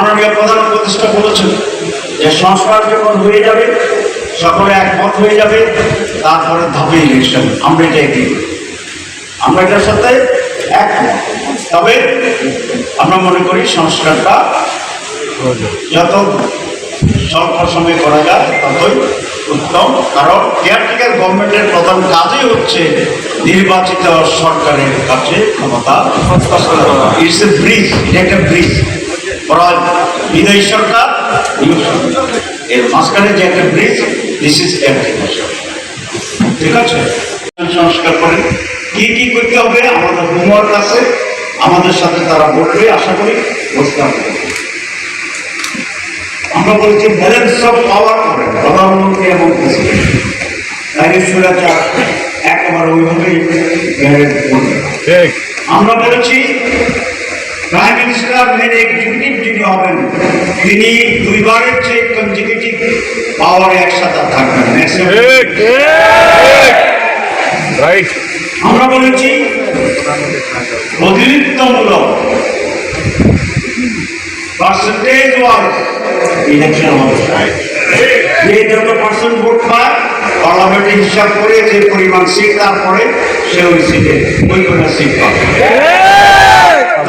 মাননীয় প্রধান উপদেষ্টা বলেছেন যে সংস্কার যখন হয়ে যাবে সকলে একমত হয়ে যাবে তারপরে ধাপে ইলেকশন আমরা এটা এগিয়ে আমরা এটার সাথে একমত। তবে আমরা মনে করি সংস্কারটা যত স্বল্প সময়ে করা যায় ততই উত্তম। কারণ কেয়ারটেকার গভর্নমেন্টের প্রধান কাজই হচ্ছে নির্বাচিত সরকারের কাছে ক্ষমতা। ইটস এ ব্রিজ এটা একটা ব্রিজ ওরা বিদায়ী সরকার। এর মাঝখানে যে একটা ব্রিজ দিস ইজ ঠিক আছে? সংস্কার করেন। কি কি করতে হবে? আমাদের হোমওয়ার্ক আছে। আমাদের সাথে তারা বলবে আশা করি বুঝতে হবে আমরা বলছি ব্যালেন্স অফ পাওয়ার করেন প্রধানমন্ত্রী এবং প্রেসিডেন্ট সুরাচার একেবারে ওইভাবেই আমরা বলেছি প্রাইম মিনিস্টার মেন এক্সিকিউটিভ যিনি হবেন তিনি দুইবারের চেয়ে কনজিকিউটিভ পাওয়ারে একসাথে থাকবেন। রাইট আমরা বলেছি প্রতিনিধিত্বমূলক পার্সেন্টেজ ওয়াইজ ইলেকশন হবে। যে যত পার্সেন্ট ভোট পায় পার্লামেন্টে হিসাব করে যে পরিমাণ সিট তারপরে সে ওই সিটে ওই কোনো সিট পাবে।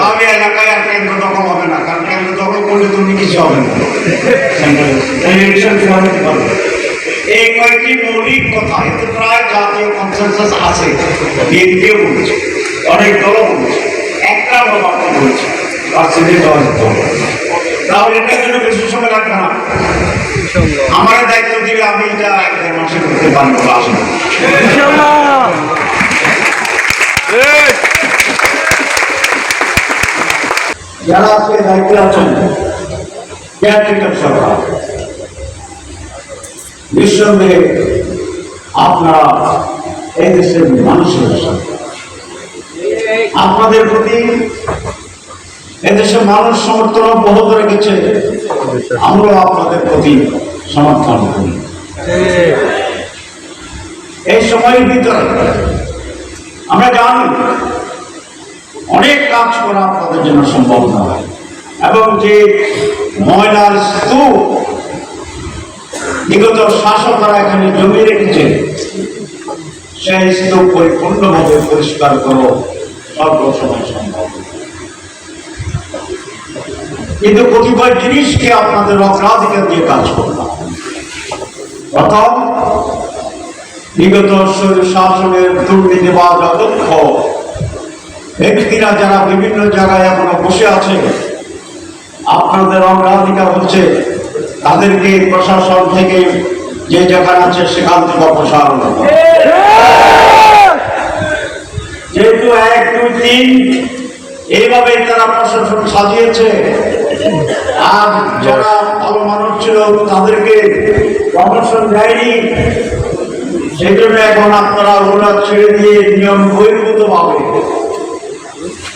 তাহলে এলাকায় আর কেন্দ্র দখল হবে না কারণ কেন্দ্র দখল করলে তুমি কিছু হবে না। এই কয়েকটি মৌলিক কথা এতে প্রায় জাতীয় কনসেনসাস আছে বিএনপিও বলছে অনেক দলও বলছে একটা বাবা বলছে। পার্সেন্টেজ তাহলে এটার জন্য বেশি সময় লাগবে না। আমার দায়িত্ব দিলে আমি এটা এক দেড় মাসে করতে পারব আসলে ঠিক যারা আজকে দায়িত্বে আছেন। কেয়ারটেকার সরকার নিঃসন্দেহে আপনারা এই দেশের মানুষের আপনাদের প্রতি এদেশের মানুষ সমর্থন বহুত রেখেছে আমরাও আপনাদের প্রতি সমর্থন করি। এই সময়ের ভিতরে আমরা জানি কাজ করা আপনাদের জন্য সম্ভব নয় এবং যে ময়লার স্তূপ বিগত শাসকরা এখানে জমি রেখেছে, সেই স্তূপ পরিপূর্ণভাবে পরিষ্কার করো সর্ব সময় সম্ভব। কিন্তু কতিপয় জিনিসকে আপনাদের অগ্রাধিকার দিয়ে কাজ করলাম। প্রথম, বিগত শাসনের দুর্নীতিবাজ অদক্ষ ব্যক্তিরা যারা বিভিন্ন জায়গায় এখনও বসে আছে, আপনাদের অগ্রাধিকার হচ্ছে, তাদেরকে প্রশাসন থেকে যে যেখানে আছে সেখান থেকে অপসারণ যেহেতু এক, দুই, তিন এইভাবে তারা প্রশাসন সাজিয়েছে আর যারা ভালো মানুষ ছিল তাদেরকে প্রমোশন দেয়নি, সেই জন্য এখন আপনারা ওরা ছেড়ে দিয়ে নিয়ম বহির্ভূত ভাবে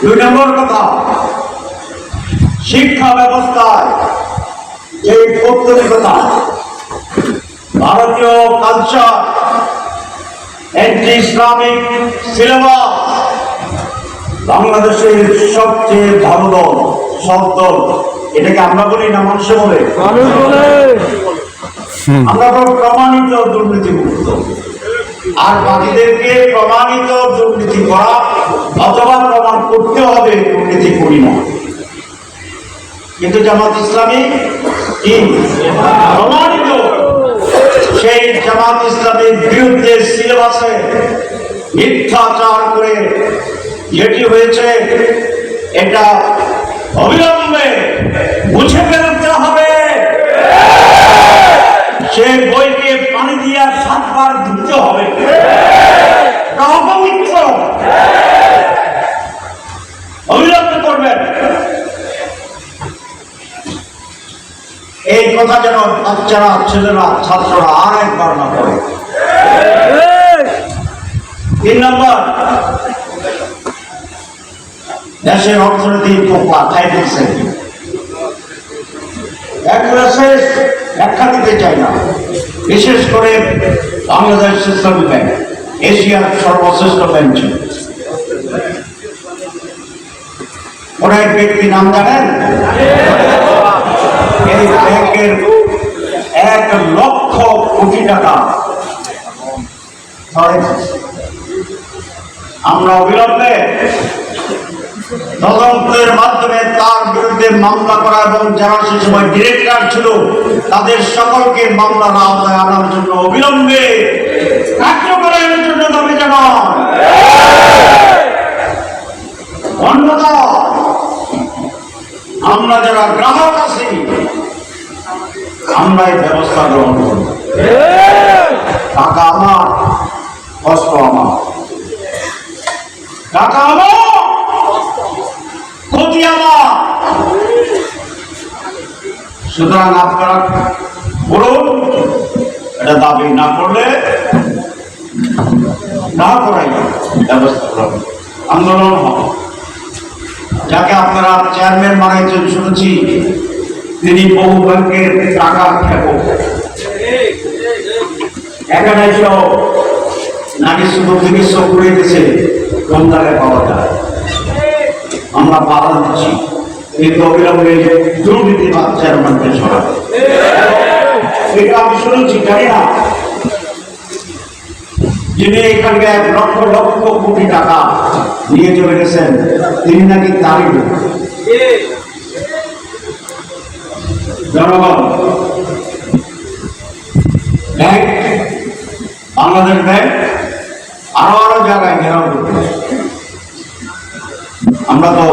দুই নম্বর কথা শিক্ষা ব্যবস্থায় যে পৌত্তলিকতা ভারতীয় কালচার অ্যান্টি ইসলামিক সিলেবাস বাংলাদেশের সবচেয়ে ভালো দল সব দল এটাকে আমরা বলি না মানুষে বলে? আমরা প্রমাণিত দুর্নীতিমুক্ত। আর বাকিদেরকে প্রমাণিত দুর্নীতি করা অথবা প্রমাণ করতে হবে দুর্নীতি করি না। কিন্তু জামাত ইসলামী কি? প্রমাণিত। সেই জামাত ইসলামের বিরুদ্ধে সিলেবাসে মিথ্যাচার করে যেটি হয়েছে, এটা অবিলম্বে মুছে ফেলতে হবে। সে বইকে পানি দিয়ে সাতবার ধুতে হবে। এই কথা যেন বাচ্চারা, ছেলেরা, ছাত্ররা আর একবার না করে তিন নম্বর, দেশের অর্থনীতি পোকা খাই দিচ্ছে ব্যাখ্যা দিতে চাই না। বিশেষ করে বাংলাদেশ ইসলামী ব্যাংক এশিয়ার সর্বশ্রেষ্ঠ ব্যাংক ছিল। অনেক ব্যক্তি নাম জানেন? এই ব্যাংকের এক লক্ষ কোটি টাকা। আমরা অবিলম্বে তদন্তের মাধ্যমে তার বিরুদ্ধে মামলা করা এবং যারা সে সময় ডিরেক্টর ছিল, তাদের সকলকে মামলার আওতায় আনার জন্য অবিলম্বে কার্যকরের জন্য দাবি জানান। অন্যথা আমরা যারা গ্রাহক আমরা এই ব্যবস্থা গ্রহণ করব। টাকা আমার, কষ্ট আমার। টাকা আমার, ক্ষতি আমার। সুতরাং আপনারা বলুন, এটা দাবি না করলে না করাই ব্যবস্থা করবেন আন্দোলন হবে। যাকে আপনারা চেয়ারম্যান বানাইছেন শুনেছি তিনি বহু ব্যাংকের টাকা এখানে এসেও নারী শুধু চিকিৎস করে দিয়েছে, রমজানের পাওয়া যায় আমরা বাধা দিচ্ছি। কিন্তু অবিলম্বে দুর্নীতিবাদ চেয়ারম্যানকে সরাবে। এটা আমি শুনেছি, জানি না। যিনি এখানকে এক লক্ষ লক্ষ কোটি টাকা নিয়ে চলে গেছেন, তিনি নাকি লোক। জনগণ। ব্যাংক, বাংলাদেশ ব্যাংক, আরও আরও জায়গায় ঘেরাও করতে আমরা তো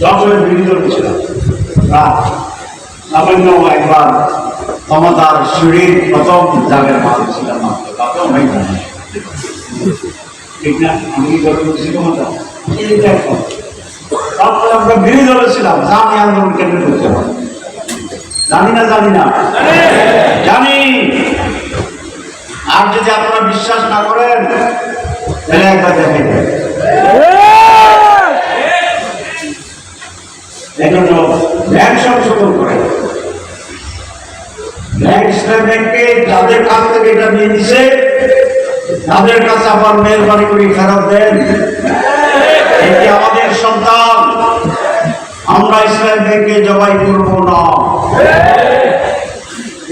যশোরের বিরোধী ছিলাম সামান্য একবার জায়গায় ছিলাম আমি তারপরে আমরা বিরোধী দলে ছিলাম জানি আন্দোলন কেন্দ্র করতে হবে জানি না জানি না। জানি। আর যদি আপনারা বিশ্বাস না করেন, তাহলে একবার দেখেন ব্যাংক যাদের কাছ থেকে এটা নিয়ে তাদের কাছে আবার করে দেন। এটি আমাদের সন্তান। আমরা ইসলাম ব্যাংকে জবাই করব না।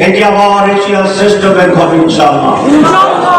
এটি আবার এশিয়ার শ্রেষ্ঠ ব্যাংক হবে ইনশাআল্লাহ।